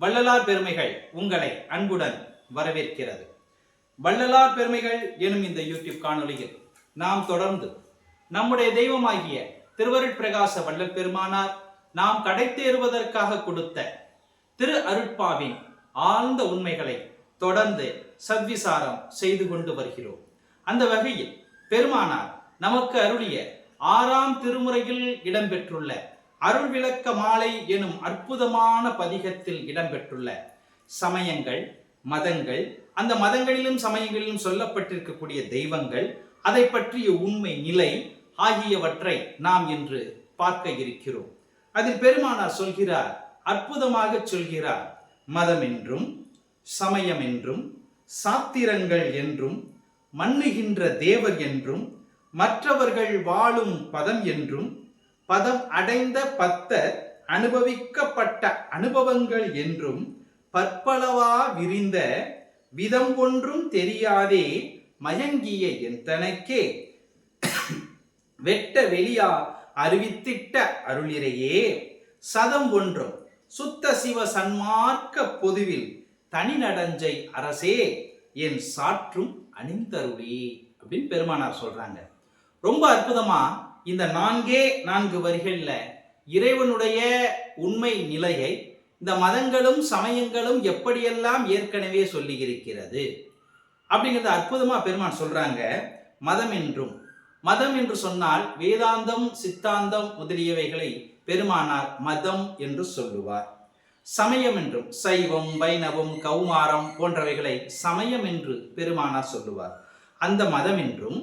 வள்ளலார் பெருமைகள் உங்களை அன்புடன் வரவேற்கிறது. வள்ளலார் பெருமைகள் எனும் இந்த யூடியூப் காணொலியில் நாம் தொடர்ந்து நம்முடைய தெய்வமாகிய திருவருட்பிரகாச வள்ளல் பெருமானார் நாம் கடைத்தேறுவதற்காக கொடுத்த திரு அருட்பாவின் ஆழ்ந்த உண்மைகளை தொடர்ந்து சத்விசாரம் செய்து கொண்டு வருகிறோம். அந்த வகையில் பெருமானார் நமக்கு அருளிய ஆறாம் திருமுறையில் இடம்பெற்றுள்ள அருள் விளக்க மாலை எனும் அற்புதமான பதிகத்தில் இடம்பெற்றுள்ள சமயங்கள் மதங்கள் அந்த மதங்களிலும் சமயங்களிலும் சொல்லப்பட்டிருக்கக்கூடிய தெய்வங்கள் அதை பற்றிய உண்மை நிலை ஆகியவற்றை நாம் இன்று பார்க்க இருக்கிறோம். அதில் பெருமானார் சொல்கிறார் அற்புதமாக சொல்கிறார் மதம் என்றும் சமயம் என்றும் சாத்திரங்கள் என்றும் மன்னுகின்ற தேவர் என்றும் மற்றவர்கள் வாழும் பதம் என்றும் பதம் அடைந்த பத்தர் அனுபவிக்கப்பட்ட அனுபவங்கள் என்றும் பற்பளவா விரிந்த விதம் ஒன்றும் தெரியாதே மயங்கிய என் தனக்கே வெட்ட வெளியா அறிவித்திட்ட அருளிரையே சதம் ஒன்றும் சுத்த சிவ சன்மார்க்க பொதுவில் தனி நடஞ்சை அரசே என் சாற்றும் அணிந்தருளி அப்படின்னு பெருமானார் சொல்றாங்க. ரொம்ப அற்புதமா இந்த நான்கே நான்கு வரிகளில் இறைவனுடைய உண்மை நிலையை இந்த மதங்களும் சமயங்களும் எப்படியெல்லாம் ஏற்கனவே சொல்லி இருக்கிறது அப்படிங்கிறத அற்புதமாக பெருமான் சொல்றாங்க. மதம் என்றும் மதம் என்று சொன்னால் வேதாந்தம் சித்தாந்தம் முதலியவைகளை பெருமானார் மதம் என்று சொல்லுவார். சமயம் என்றும் சைவம் வைணவம் கௌமாரம் போன்றவைகளை சமயம் என்று பெருமானார் சொல்லுவார். அந்த மதம் என்றும்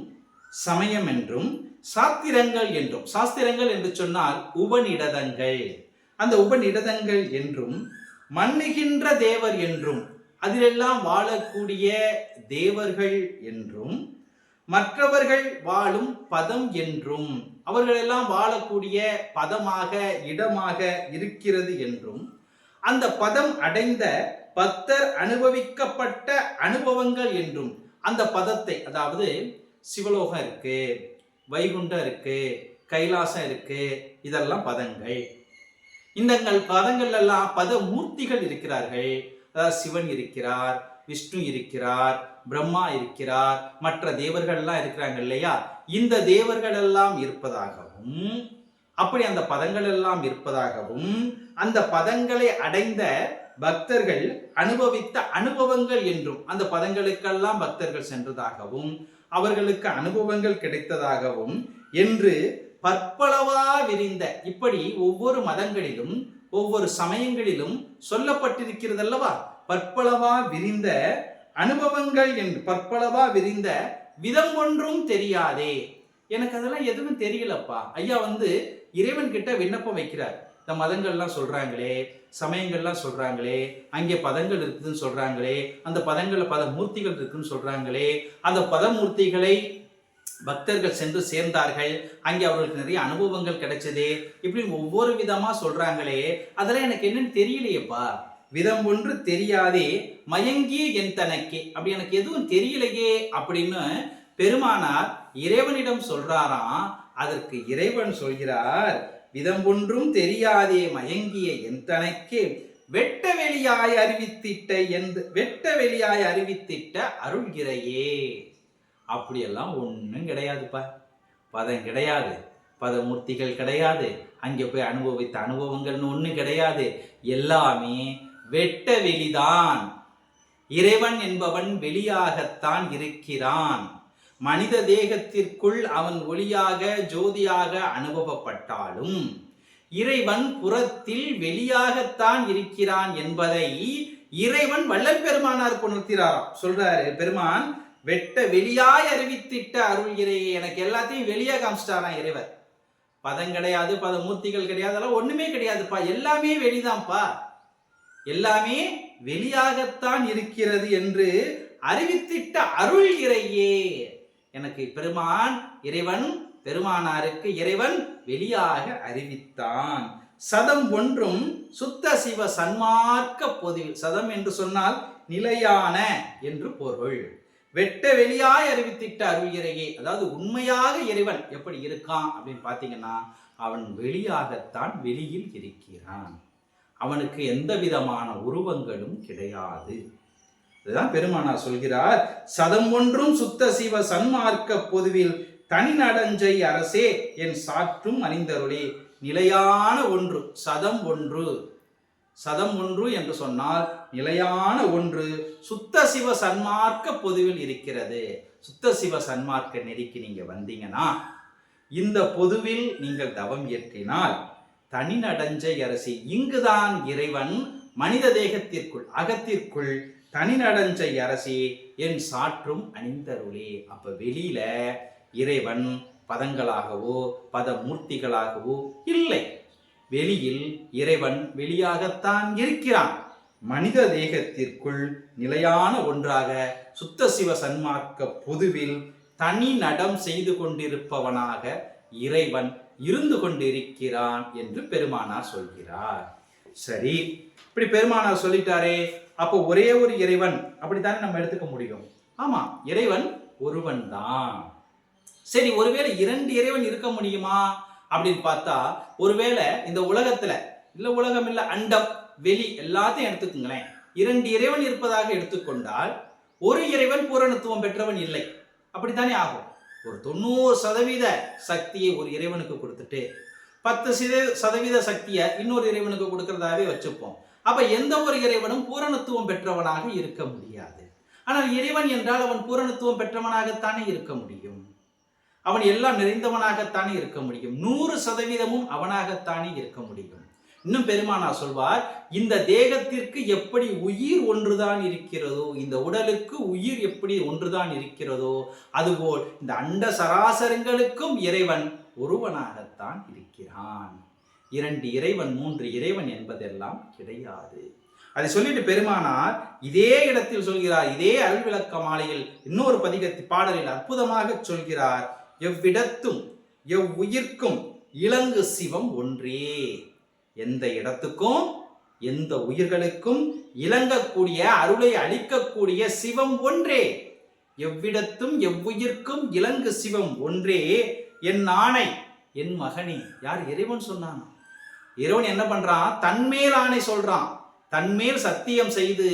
சமயம் என்றும் சாத்திரங்கள் என்றும் சாஸ்திரங்கள் என்று சொன்னால் உபநிடதங்கள். அந்த உபநிடதங்கள் என்றும் மன்னுகின்ற தேவர் என்றும் அதிலெல்லாம் வாழக்கூடிய தேவர்கள் என்றும் மற்றவர்கள் வாழும் பதம் என்றும் அவர்களெல்லாம் வாழக்கூடிய பதமாக இடமாக இருக்கிறது என்றும் அந்த பதம் அடைந்த பக்தர் அனுபவிக்கப்பட்ட அனுபவங்கள் என்றும் அந்த பதத்தை அதாவது சிவலோகம் இருக்கு. வைகுண்டம் இருக்கு கைலாசம் இருக்கு இதெல்லாம் பதங்கள். இந்த பதங்கள் எல்லாம் பத மூர்த்திகள் இருக்கிறார்கள். அதாவது சிவன் இருக்கிறார் விஷ்ணு இருக்கிறார் பிரம்மா இருக்கிறார் மற்ற தேவர்கள்லாம் இருக்கிறாங்க இல்லையா? இந்த தேவர்கள் எல்லாம் இருப்பதாகவும் அப்படி அந்த பதங்கள் எல்லாம் இருப்பதாகவும் அந்த பதங்களை அடைந்த பக்தர்கள் அனுபவித்த அனுபவங்கள் என்றும் அந்த பதங்களுக்கெல்லாம் பக்தர்கள் சென்றதாகவும் அவர்களுக்கு அனுபவங்கள் கிடைத்ததாகவும் என்று பற்பளவா விரிந்த இப்படி ஒவ்வொரு மதங்களிலும் ஒவ்வொரு சமயங்களிலும் சொல்லப்பட்டிருக்கிறது அல்லவா பற்பளவா விரிந்த அனுபவங்கள் என்று பற்பளவா விரிந்த விதம் ஒன்றும் தெரியாதே. எனக்கு அதெல்லாம் எதுவும் தெரியலப்பா. ஐயா வந்து இறைவன் கிட்ட விண்ணப்பம் வைக்கிறார். இந்த மதங்கள்லாம் சொல்கிறாங்களே சமயங்கள்லாம் சொல்கிறாங்களே அங்கே பதங்கள் இருக்குதுன்னு சொல்கிறாங்களே அந்த பதங்களில் பத மூர்த்திகள் இருக்குதுன்னு சொல்கிறாங்களே அந்த பதமூர்த்திகளை பக்தர்கள் சென்று சேர்ந்தார்கள் அங்கே அவர்களுக்கு நிறைய அனுபவங்கள் கிடைச்சது இப்படி ஒவ்வொரு விதமாக சொல்கிறாங்களே அதெல்லாம் எனக்கு என்னன்னு தெரியலையேப்பா. விதம் ஒன்று தெரியாதே மயங்கிய என் தனக்கே. அப்படி எனக்கு எதுவும் தெரியலையே அப்படின்னு பெருமானார் இறைவனிடம் சொல்றாராம். அதற்கு இறைவன் சொல்கிறார் விதம்பொன்றும் தெரியாதே மயங்கிய என் வெட்ட வெளியாய் அறிவித்திட்ட எந்த வெட்ட வெளியாய் அறிவித்திட்ட அருள்கிறையே. அப்படியெல்லாம் ஒன்றும் கிடையாதுப்பா. பதம் கிடையாது. பதமூர்த்திகள் கிடையாது. அங்கே போய் அனுபவித்த அனுபவங்கள்னு ஒன்றும் கிடையாது. எல்லாமே வெட்ட வெளிதான். இறைவன் என்பவன் வெளியாகத்தான் இருக்கிறான். மனித தேகத்திற்குள் அவன் ஒளியாக ஜோதியாக அனுபவப்பட்டாலும் இறைவன் புறத்தில் வெளியாகத்தான் இருக்கிறான் என்பதை இறைவன் வள்ளல் பெருமானார் உணர்த்திறாராம் சொல்றாரு பெருமான் வெட்ட வெளியாய் அறிவித்திட்ட அருள் இறையே எனக்கு எல்லாத்தையும் வெளியே காமிச்சிட்டாராம் இறைவர் பதம் கிடையாது பத மூர்த்திகள் கிடையாது அதெல்லாம் ஒண்ணுமே கிடையாதுப்பா. எல்லாமே வெளிதான்ப்பா. எல்லாமே வெளியாகத்தான் இருக்கிறது என்று அறிவித்திட்ட அருள் இறையே எனக்கு பெருமான் இறைவன் பெருமானாருக்கு இறைவன் வெளியாக அறிவித்தான். சதம் ஒன்றும் சுத்த சிவ சன்மார்க்க பொதுவில் சதம் என்று சொன்னால் நிலையான என்று பொருள். வெட்ட வெளியாய் அறிவித்திட்ட அருள்கிறையே அதாவது உண்மையாக இறைவன் எப்படி இருக்கான் அப்படின்னு பார்த்தீங்கன்னா அவன் வெளியாகத்தான் வெளியில் இருக்கிறான். அவனுக்கு எந்த விதமான உருவங்களும் கிடையாது. இதுதான் பெருமானார் சொல்கிறார் சதம் ஒன்றும் சுத்த சிவ சன்மார்க்க பொதுவில் தனி நடஞ்சை அரசே என் சாற்றும் அணிந்தருளே நிலையான ஒன்று சதம் ஒன்று. சதம் ஒன்று என்று சொன்னால் நிலையான ஒன்று சுத்த சிவ சன்மார்க்க பொதுவில் இருக்கிறது. சுத்த சிவ சன்மார்க்க நெறிக்கு நீங்க வந்தீங்கன்னா இந்த பொதுவில் நீங்கள் தவம் இயற்றினால் தனி நடஞ்சை அரசி இங்குதான் இறைவன் மனித தேகத்திற்குள் அகத்திற்குள் தனி நடஞ்சை அரசி என் சாற்றும் அணிந்தருளே. அப்ப வெளியில இறைவன் பதங்களாகவோ பதமூர்த்திகளாகவோ இல்லை. வெளியில் இறைவன் வெளியாகத்தான் இருக்கிறான். மனித தேகத்திற்குள் நிலையான ஒன்றாக சுத்த சிவ சன்மார்க்க பொதுவில் தனி நடம் செய்து கொண்டிருப்பவனாக இறைவன் இருந்து கொண்டிருக்கிறான் என்று பெருமானார் சொல்கிறார். சரி. இப்படி பெருமானார் சொல்லிட்டாரே அப்போ ஒரே ஒரு இறைவன் அப்படித்தானே நம்ம எடுத்துக்க முடியும்? ஆமா இறைவன் ஒருவன் தான் சரி ஒருவேளை இரண்டு இறைவன் இருக்க முடியுமா? அப்படின்னு பார்த்தா ஒருவேளை இந்த உலகத்துல இல்ல உலகம் இல்ல அண்டம் வெளி எல்லாத்தையும் எடுத்துக்கோங்களேன். இரண்டு இறைவன் இருப்பதாக எடுத்துக்கொண்டால் ஒரு இறைவன் பூரணத்துவம் பெற்றவன் இல்லை. அப்படித்தானே ஆகும்? ஒரு தொண்ணூறு சதவீத சக்தியை ஒரு இறைவனுக்கு கொடுத்துட்டு பத்து சித சதவீத சக்தியை இன்னொரு இறைவனுக்கு கொடுக்கறதாவே வச்சுப்போம். அப்ப எந்த ஒரு இறைவனும் பூரணத்துவம் பெற்றவனாக இருக்க முடியாது. ஆனால் இறைவன் என்றால் அவன் பூரணத்துவம் பெற்றவனாகத்தானே இருக்க முடியும். அவன் எல்லாம் நிறைந்தவனாகத்தானே இருக்க முடியும். நூறு சதவீதமும் அவனாகத்தானே இருக்க முடியும். இன்னும் பெருமானா சொல்வார் இந்த தேகத்திற்கு எப்படி உயிர் ஒன்றுதான் இருக்கிறதோ இந்த உடலுக்கு உயிர் எப்படி ஒன்றுதான் இருக்கிறதோ அதுபோல் இந்த அண்ட சராசரங்களுக்கும் இறைவன் ஒருவனாகத்தான் இருக்கிறான். இரண்டு இறைவன் மூன்று இறைவன் என்பதெல்லாம் கிடையாது. அதை சொல்லிட்டு பெருமானார் இதே இடத்தில் சொல்கிறார் இதே அருள்விளக்க மாலையில் இன்னொரு பதிகத்து பாடலில் அற்புதமாக சொல்கிறார் எவ்விடத்தும் எவ்வுயிர்க்கும் இலங்கு சிவம் ஒன்றே. எந்த இடத்துக்கும் எந்த உயிர்களுக்கும் இலங்கக்கூடிய அருளை அளிக்கக்கூடிய சிவம் ஒன்றே. எவ்விடத்தும் எவ்வுயிர்க்கும் இலங்கு சிவம் ஒன்றே. என் ஆணை என் மகனே யார் இறைவன் சொன்னான்? இறைவன் என்ன பண்றான்? தன்மேல் ஆணை சொல்றான். தன்மேல் சத்தியம் செய்து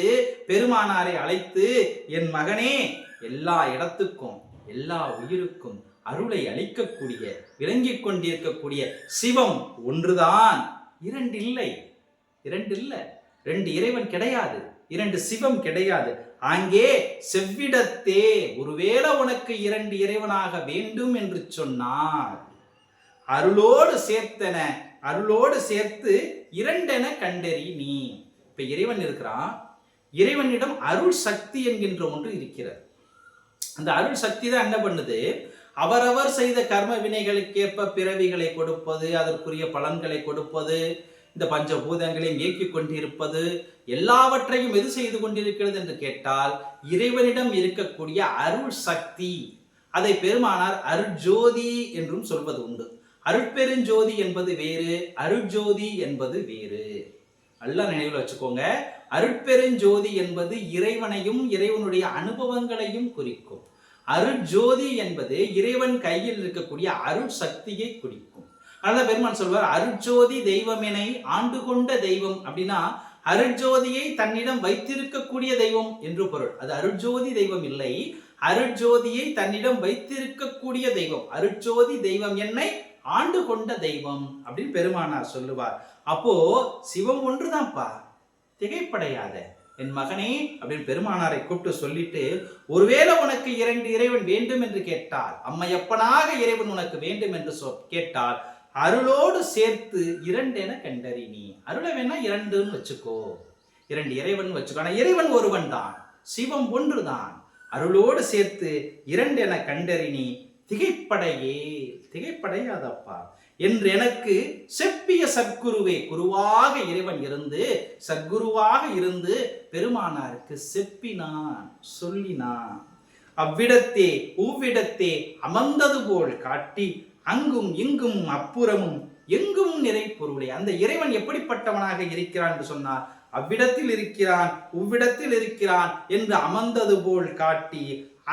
பெருமானாரை அழைத்து என் மகனே எல்லா இடத்துக்கும் எல்லா உயிருக்கும் அருளை அளிக்கக்கூடிய விளங்கிக் கொண்டிருக்கக்கூடிய சிவம் ஒன்றுதான். இரண்டு இல்லை இரண்டு இல்லை ரெண்டு இறைவன் கிடையாது. இரண்டு சிவம் கிடையாது. அங்கே செவ்விடத்தே ஒருவேளை உனக்கு இரண்டு இறைவனாக வேண்டும் என்று சொன்னார். அருளோடு சேர்த்தன அருளோடு சேர்த்து இரண்டென கண்டறி நீ. இப்ப இறைவன் இருக்கிறான். இறைவனிடம் அருள் சக்தி என்கின்ற ஒன்று இருக்கிறது. அந்த அருள் சக்தி தான் என்ன பண்ணுது? அவரவர் செய்த கர்ம வினைகளுக்கேற்ப பிறவிகளை கொடுப்பது அதற்குரிய பலன்களை கொடுப்பது இந்த பஞ்சபூதங்களையும் இயக்கிக் கொண்டிருப்பது எல்லாவற்றையும் எது செய்து கொண்டிருக்கிறது என்று கேட்டால் இறைவனிடம் இருக்கக்கூடிய அருள் சக்தி. அதை பெருமானார் அருட்ஜோதி என்றும் சொல்வது உண்டு. அருட்பெருஞ்சோதி என்பது வேறு அருட்ஜோதி என்பது வேறு. நல்லா நினைவில் வச்சுக்கோங்க. அருட்பெருஞ்சோதி என்பது இறைவனையும் இறைவனுடைய அனுபவங்களையும் குறிக்கும். அருட்ஜோதி என்பது இறைவன் கையில் இருக்கக்கூடிய அருள் சக்தியை குறிக்கும். அதனால பெருமான் சொல்வார் அருட்ஜோதி தெய்வமெனை ஆண்டு கொண்ட தெய்வம் அப்படின்னா அருட்ஜோதியை தன்னிடம் வைத்திருக்கக்கூடிய தெய்வம் என்று பொருள். அது அருட்ஜோதி தெய்வம் இல்லை அருட்ஜோதியை தன்னிடம் வைத்திருக்கக்கூடிய தெய்வம் அருட்ஜோதி தெய்வம் என்னை ஆண்டு கொண்ட தெய்வம் அப்படின்னு பெருமானார் சொல்லுவார். அப்போ சிவம் ஒன்றுதான்ப்பா திகைப்படையாத என் மகனே அப்படின்னு பெருமானாரை கூப்பிட்டு சொல்லிட்டு ஒருவேளை உனக்கு இரண்டு இறைவன் வேண்டும் என்று கேட்டால் அம்மையப்பனாக இறைவன் உனக்கு வேண்டும் என்று சொ கேட்டால் அருளோடு சேர்த்து இரண்டென கண்டறி நீ. அருளை வேணா இரண்டுன்னு வச்சுக்கோ. இரண்டு இறைவன் வச்சுக்கோ. ஆனால் இறைவன் ஒருவன் தான். சிவம் ஒன்றுதான். அருளோடு சேர்த்து இரண்டென கண்டறி நீ. திகைப்படையே. திகைப்படையாதப்பா. என்று எனக்கு செப்பிய சத்குருவே குருவாக இறைவன் இருந்து சத்குருவாக இருந்து பெருமானாருக்கு செப்பினான் சொல்லினான். அவ்விடத்தே உவ்விடத்தே அமர்ந்தது போல் காட்டி அங்கும் இங்கும் அப்புறமும் எங்கும் நிறை பொருளே. அந்த இறைவன் எப்படிப்பட்டவனாக இருக்கிறான் என்று சொன்னார் அவ்விடத்தில் இருக்கிறான் உவ்விடத்தில் இருக்கிறான் என்று அமர்ந்தது போல் காட்டி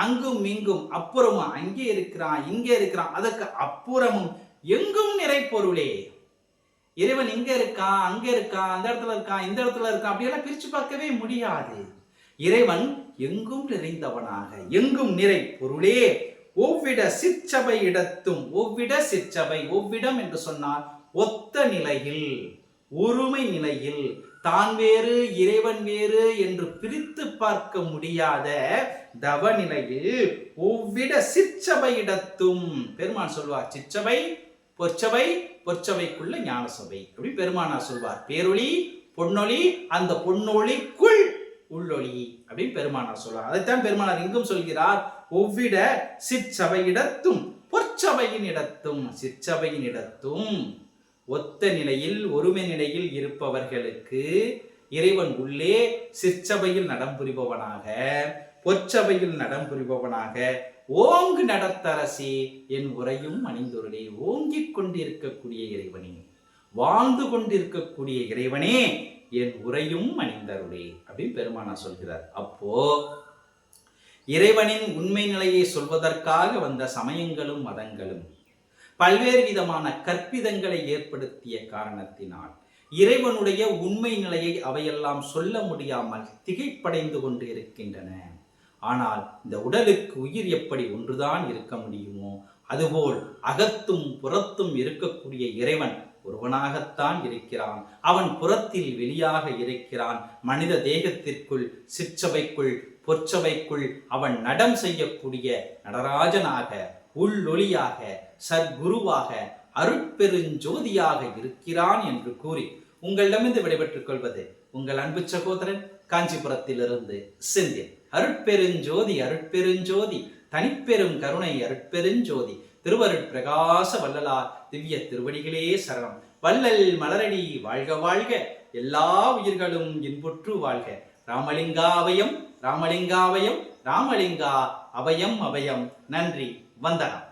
அங்கும் இங்கும் அப்புறமும் அங்கே இருக்கிறான் இங்கே இருக்கிறான் அதற்கு அப்புறமும் எங்கும் நிறை பொருளே. இறைவன் இங்க இருக்கான் அங்க இருக்கான் அந்த இடத்துல இருக்கான் இந்த இடத்துல இருக்கான் அப்படியெல்லாம் பிரிச்சு பார்க்கவே முடியாது. இறைவன் எங்கும் நிறைந்தவனாக எங்கும் நிறை பொருளே. ஒவ்விட சிற்சபை இடத்தும் ஒவ்விட சிற்சபை ஒவ்விடம் என்று சொன்னால் ஒத்த நிலையில் ஒருமை நிலையில் தான் வேறு இறைவன் வேறு என்று பிரித்து பார்க்க முடியாத தவ நிலையில் ஒவ்விட சிற்சபை இடத்தும் பெருமான் சொல்வார் சிற்சபை பொற்சபை பொற்சபைக்குள்ள ஞான சபை அப்படி பெருமானார் சொல்வார் பேரொளி பொன்னொளி அந்த பொன்னொளிக்குள் உள்ளொளி. அப்படின்னு பெருமானார் சொல்றார். அதைத்தான் பெருமானார் இங்கும் சொல்கிறார். ஒவ்விட சிற்சபையிடத்தும் பொற்சபையின் இடத்தும் சிற்சபையின் இடத்தும் ஒத்த நிலையில் ஒருமை நிலையில் இருப்பவர்களுக்கு இறைவன் உள்ளே சிற்சபையில் நடம் புரிபவனாக பொற்சபையில் நடம் புரிபவனாக ஓங்கு நடத்தரசி என் உரையும் அணிந்தொருடே ஓங்கிக் கொண்டிருக்கக்கூடிய இறைவனே வாழ்ந்து கொண்டிருக்கக்கூடிய இறைவனே என் உரையும் அணிந்தருளே அப்படின்னு பெருமானா சொல்கிறார். அப்போ இறைவனின் உண்மை நிலையை சொல்வதற்காக வந்த சமயங்களும் மதங்களும் பல்வேறு விதமான கற்பிதங்களை ஏற்படுத்திய காரணத்தினால் இறைவனுடைய உண்மை நிலையை அவையெல்லாம் சொல்ல முடியாமல் திகைப்படைந்து கொண்டு இருக்கின்றன. ஆனால் இந்த உடலுக்கு உயிர் எப்படி ஒன்றுதான் இருக்க முடியுமோ அதுபோல் அகத்தும் புறத்தும் இருக்கக்கூடிய இறைவன் ஒருவனாகத்தான் இருக்கிறான். அவன் புறத்தில் வெளியாக இருக்கிறான். மனித தேகத்திற்குள் சிற்றவைக்குள் பொற்சபைக்குள் அவன் நடம் செய்யக்கூடிய நடராஜனாக உள்ளொளியாக சர்க்குருவாக அருட்பெருஞ்சோதியாக இருக்கிறான் என்று கூறி உங்களிடமிருந்து விடைபெற்றுக் கொள்வது உங்கள் அன்பு சகோதரன் காஞ்சிபுரத்திலிருந்து செந்தில். அருட்பெருஞ்சோதி அருட்பெருஞ்சோதி தனிப்பெரும் கருணை அருட்பெருஞ்சோதி திருவருட் பிரகாச வள்ளலார் திவ்ய திருவடிகளே சரணம். வள்ளல் மலரடி வாழ்க வாழ்க எல்லா உயிர்களும் இன்புற்று வாழ்க. ராமலிங்காவயம் ராமலிங்காவயம் ராமலிங்கா அவயம் அவயம். நன்றி வந்தனம்.